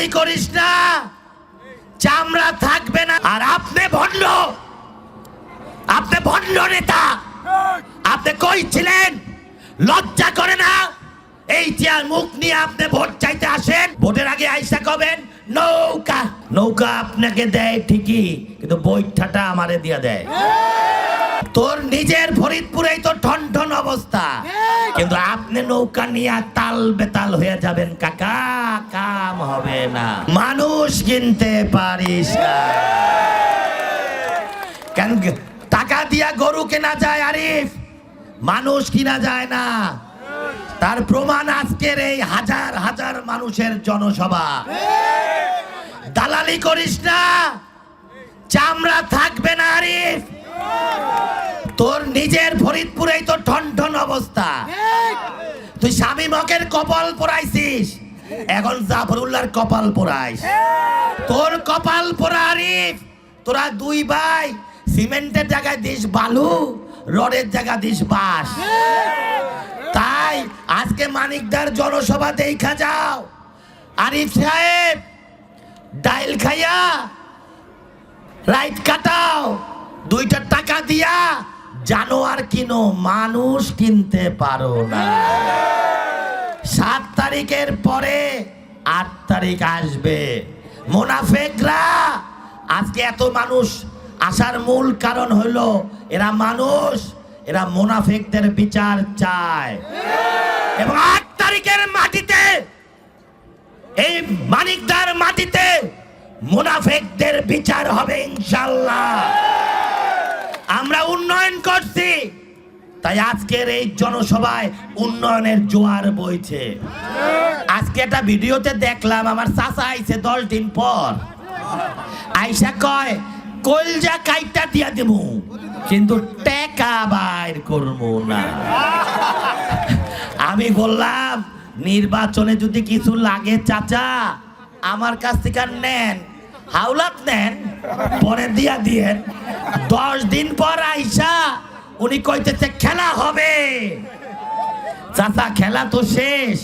দালালি করিস না। চামড়া থাকবে না। আর আপনি ভণ্ড। আপনি ভণ্ড নেতা। আপনি কই ছিলেন? লজ্জা করে না? এই চেয়ার মুখ নিয়ে আপনি ভোট চাইতে আসেন? ভোটের আগে আইসা কবেন? নৌকা। নৌকা আপনাকে দেয় ঠিকই, কিন্তু বৈঠাটা আমারে দিয়া দেয়। তোর নিজের ফরিদপুরেই তো ঠন ঠন অবস্থা কিন্তু আপনি নৌকা নিয়ে তাল বেতাল হয়ে যাবেন কাকা। কাম হবে না। মানুষ কিনতে পারিস না। কেন টাকা দিয়া গরু কেনা যায় আরিফ? মানুষ কিনা যায় না। তার প্রমাণ আজকের এই হাজার হাজার মানুষের জনসভা। দালালি করিস না। চামড়া থাকবে না আরিফ। তোর নিজের ফরিদপুরেই তো ঠন ঠন অবস্থা তুই স্বামী মকের কপাল পরাইছিস এখন জাফরুল্লাহর কপাল পরাইস তোর কপাল পোড়া আরিফ তোরা দুই ভাই সিমেন্টের জায়গায় দিস বালু রডের জায়গা দিস বাস তাই আজকে মানিকদার জনসভা দেখা যাও। আরিফ সাহেব ডাইল খাইয়া রাইট কাটাও। দুইটা টাকা দিয়া জানোয়ার কিনো মানুষ কিনতে পারো না। সাত তারিখের পরে আট তারিখ আসবে। মোনাফেকরা, আজকে এত মানুষ আসার মূল কারণ হলো এরা মানুষ, এরা মোনাফেকদের বিচার চায়। এবং আট তারিখের মাটিতে, এই মানিকদার মাটিতে মুনাফেকদের বিচার হবে ইনশাল্লাহ। আমরা উন্নয়ন করছি। তাই আজকের এই জনসভায় উন্নয়নের জোয়ার বইছে। আজকে একটা ভিডিওতে দেখলাম, আমার চাচা আইছে দশ দিন পর। আইসা কয়, কলজা কাইটা দিয়া দেবো কিন্তু টেকা বাইর করব না। আমি বললাম, নির্বাচনে যদি কিছু লাগে, চাচা, আমার কাছ থেকে নেন। হাওলাত নেন, পরে দিয়া দিয়েন। দশ দিন পর আইসা উনি কইতেছে, খেলা হবে। চাচা, খেলা তো শেষ।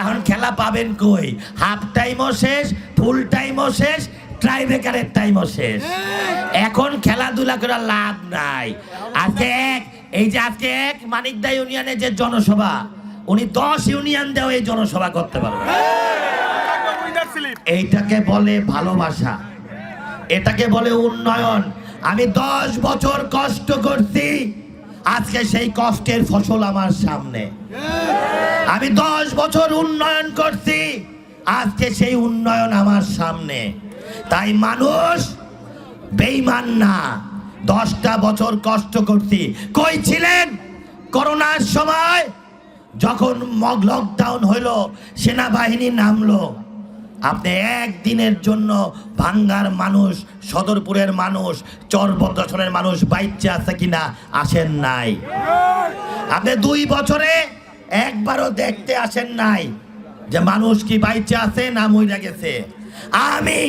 এখন খেলা পাবেন কই? হাফ টাইমও শেষ, ফুল টাইমও শেষ ট্রাইবেকারের টাইমও শেষ। এখন খেলাধুলা করে লাভ নাই। আজকে এক, এই যে আজকে এক, মানিকদা ইউনিয়নের যে জনসভা, উনি দশ ইউনিয়ন দেও এই জনসভা করতে পারবে এইটাকে বলে ভালোবাসা। এটাকে বলে উন্নয়ন। আমি দশ বছর কষ্ট করছি, আজকে সেই কষ্টের ফসল আমার সামনে। আমি দশ বছর উন্নয়ন করছি, আজকে সেই উন্নয়ন আমার সামনে। তাই মানুষ বেইমান না। দশটা বছর কষ্ট করছি। কই ছিলেন? করোনার সময় যখন লকডাউন হইল, সেনাবাহিনী নামলো। আপনি একদিনের জন্য ভাঙ্গার মানুষ, সদরপুরের মানুষ চরবদ্রসনের মানুষ বাইচ্ছে আছে কিনা আসেন নাই। আপনি দুই বছরে একবারও দেখতে আসেন নাই যে মানুষ কি বাইচে আছে না মইরা গেছে। আমি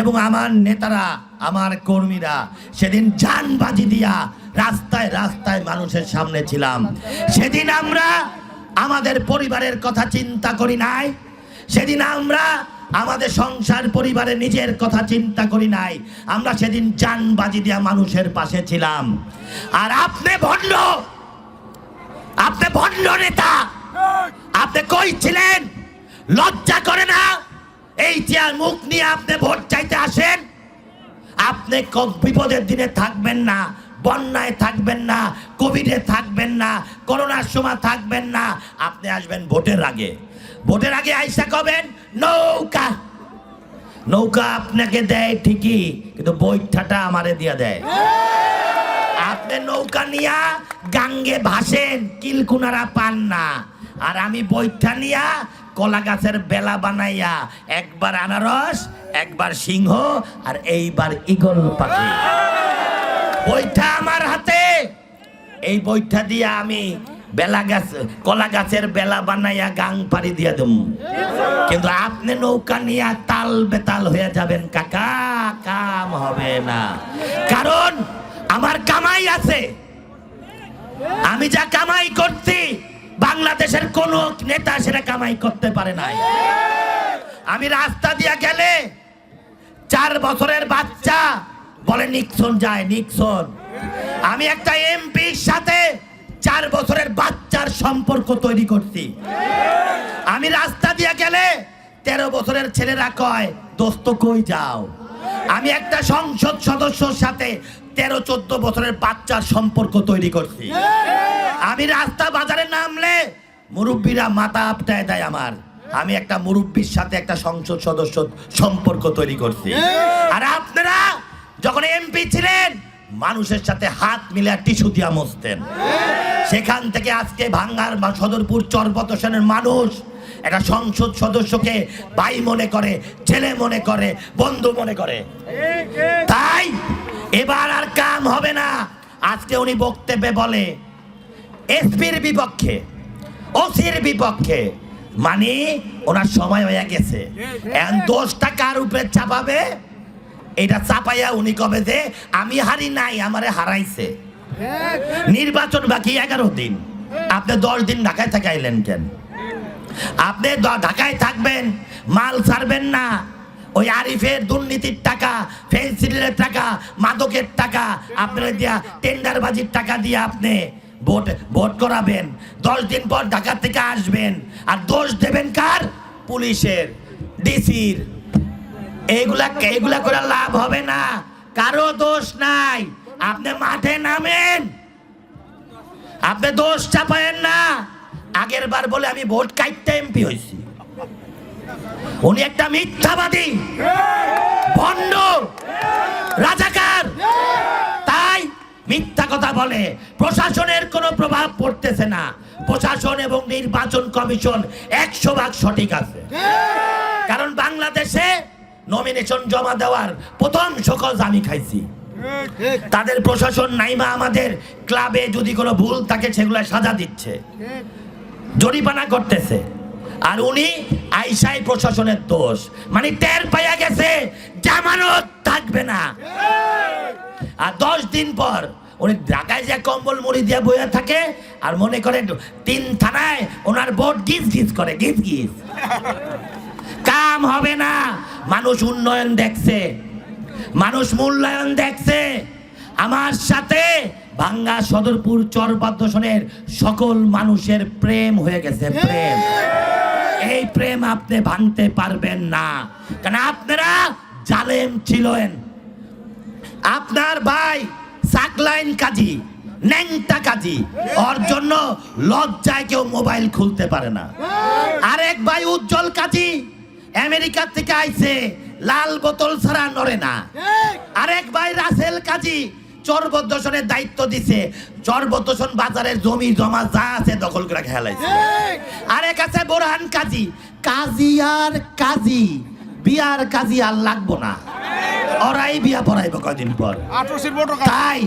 এবং আমার নেতারা, আমার কর্মীরা সেদিন যান বাজি দিয়া রাস্তায় রাস্তায় মানুষের সামনে ছিলাম। সেদিন আমরা আমাদের পরিবারের কথা চিন্তা করি নাই। সেদিন আমরা আমাদের সংসার পরিবারে নিজের কথা চিন্তা করি নাই। আমরা সেদিন যান বাজি দিয়া মানুষের পাশে ছিলাম। আর আপনি ভণ্ড! আপনি ভণ্ড নেতা! আপনি কই ছিলেন? লজ্জা করে না? এই চেয়ার মুখ নিয়ে আপনি ভোট চাইতে আসেন? আপনি বিপদের দিনে থাকবেন না। বন্যায় থাকবেন না কোভিডে থাকবেন না, করোনার সময় থাকবেন না। আপনি আসবেন ভোটের আগে। ভোটের আগে আইসা কবেন? নৌকা। নৌকা আপনাকে দেয় ঠিকই, কিন্তু বৈঠাটা আমারে দিয়া দেয়। আপনি নৌকা নিয়া গাঙ্গে ভাসেন কিলকুনারা পান না। আর আমি বৈঠা নিয়া কলা গাছের বেলা বানাইয়া, একবার আনারস, একবার সিংহ, আর এইবার ইগল পাখি। বৈঠা আমার হাতে। এই বৈঠা দিয়া আমি বেলা গাছ, কলা গাছের বেলা বানাইয়া গাং পাড়ি দিয়ে দেব কিন্তু আপনি নৌকা নিয়ে তাল বেতাল হয়ে যাবেন, কাকা, কাম হবে না। কারণ আমার কামাই আছে। আমি যা কামাই করছি, বাংলাদেশের কোন নেতা সেটা কামাই করতে পারে নাই। আমি রাস্তা দিয়া গেলে চার বছরের বাচ্চা বলে, নিক্সন যায়, নিক্সন। আমি একটা এমপির সাথে চার বছরের বাচ্চার সম্পর্ক তৈরি করছি। আমি রাস্তা দিয়ে গেলে তেরো বছরের ছেলেরা কয়, দোস্ত, কই যাও? আমি একটা সংসদ সদস্যর সাথে তেরো, চোদ্দ বছরের বাচ্চার সম্পর্ক তৈরি করছি। আমি রাস্তা বাজারে নামলে মুরব্বীরা মাথা আপটায় দেয় আমার। আমি একটা মুরব্বীর সাথে একটা সংসদ সদস্য সম্পর্ক তৈরি করছি। আর আপনারা যখন এমপি ছিলেন মানুষের সাথে হাত মিলে টিস্যু দিয়া মসতেন সেখান থেকে আজকে ভাঙ্গার বা সদরপুর চরবত মানুষ একটা সংসদ সদস্যকে ভাই মনে করে ছেলে মনে করে বন্ধু মনে করে। তাই এবার আর কাম হবে না। আজকে উনি বক্তব্যে বলে এসপির বিপক্ষে ওসির বিপক্ষে মানে ওনার সময় হয়ে গেছে। এখন দোষটা কার উপরে চাপাবে? এটা চাপাইয়া উনি কবে যে, আমি হারি নাই, আমারে হারাইছে। নির্বাচন বাকি এগারো দিন। আপনি দশ দিন ঢাকায় থাকাইলেন কেন? আপনি ঢাকায় থাকবেন, মাল ছাড়বেন না। ওই আরিফের দুর্নীতির টাকা ফেন্সিলের টাকা, মাদকের টাকা, আপনার দিয়া টেন্ডারবাজির টাকা দিয়ে আপনি ভোট ভোট করাবেন। দশ দিন পর ঢাকা থেকে আসবেন। আর দোষ দেবেন কার? পুলিশের, ডিসির। এইগুলা এইগুলা করে লাভ হবে না। কারও দোষ নাই। আপনি মাঠে নামেন। আপনি দোষ চাপায়েন না। আগের বার বলে আমি ভোট কাইটতে এমপি হয়েছি উনি একটা মিথ্যাবাদী। ভণ্ড। রাজাকার। তাই মিথ্যা কথা বলে। প্রশাসনের কোনো প্রভাব পড়তেছে না। প্রশাসন এবং নির্বাচন কমিশন একশো ভাগ সঠিক আছে। কারণ বাংলাদেশে নমিনেশন জমা দেওয়ার প্রথম সকল আমি খাইছি। তাদের প্রশাসন নাইমা আমাদের ক্লাবে যদি কোনো ভুল থাকে সেগুলো সাজা দিচ্ছে। জরিমানা করতেছে। আর উনি আইসাই প্রশাসনের দোষ। মানে টের পাইয়া গেছে, জামানত থাকবে না। আর দশ দিন পর উনি ঢাকায় যে কম্বল মুড়ি দিয়ে বইয়া থাকে, আর মনে করে তিন থানায় ওনার ভোট গিজ গিজ করে, গিজ গিজ। কাম হবে না। মানুষ উন্নয়ন দেখছে। মানুষ মূল্যায়ন দেখছে। আমার সাথে ভাঙ্গা সদরপুর চরবাদ্যসনের সকল মানুষের প্রেম হয়ে গেছে, প্রেম। এই প্রেম আপনি ভাঙতে পারবেন না। কারণ আপনারা জালেম ছিলেন। আপনার ভাই সাকলাইন কাজী, ন্যাংটা কাজী। ওর জন্য লজ্জায় কেউ মোবাইল খুলতে পারে না। আরেক ভাই উজ্জ্বল কাজী আমেরিকা থেকে আইছে লাল বোতল ছাড়া নড়ে না। আরেক ভাই রাসেল কাজী চরবদ্দশনের দায়িত্ব দিছে। চরবদ্দশন বাজারের জমি জমা যা আছে দখল করে খেলাইছে আরেক আছে বোরহান কাজী। কাজী আর কাজী বিয়ার কাজী আর লাগবো না। ওরাই বিয়া পড়াইব কদিন পর। তাই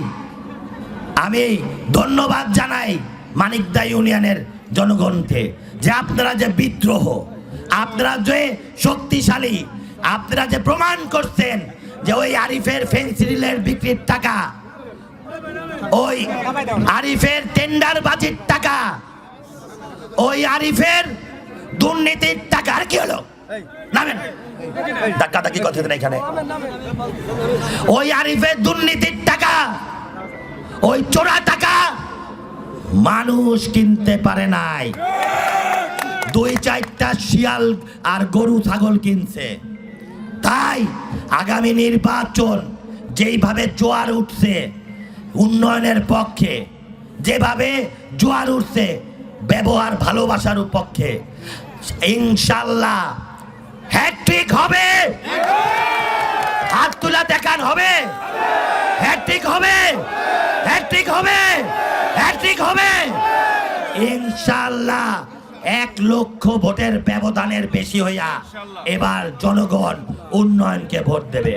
আমি ধন্যবাদ জানাই মানিকদা ইউনিয়নের জনগণকে যে আপনারা যে বিদ্রোহ আপনারা যে শক্তিশালী, আপনারা যে প্রমাণ করছেন যে ওই আরিফের ফেন্সিলের বিক্রির টাকা, ওই আরিফের টেন্ডার বাজির টাকা, ওই আরিফের দুর্নীতির টাকা, আর কি হলো? এখানে। ওই আরিফের দুর্নীতির টাকা, ওই চোরা টাকা, মানুষ কিনতে পারে নাই। দুই চারটা শিয়াল আর গরু, ছাগল কিনছে। তাই আগামী নির্বাচন যেইভাবে জোয়ার উঠছে উন্নয়নের পক্ষে, যেভাবে জোয়ার উঠছে ব্যবহার ভালোবাসার পক্ষে, ইনশাল্লাহ হ্যাট্রিক হবে। হাত তুলা দেখান হবে। হ্যাট্রিক হবে। হ্যাট্রিক হবে। হ্যাট্রিক হবে। ইনশাল্লাহ এক লক্ষ ভোটের ব্যবধানের বেশি হইয়া এবার জনগণ উন্নয়নকে ভোট দেবে।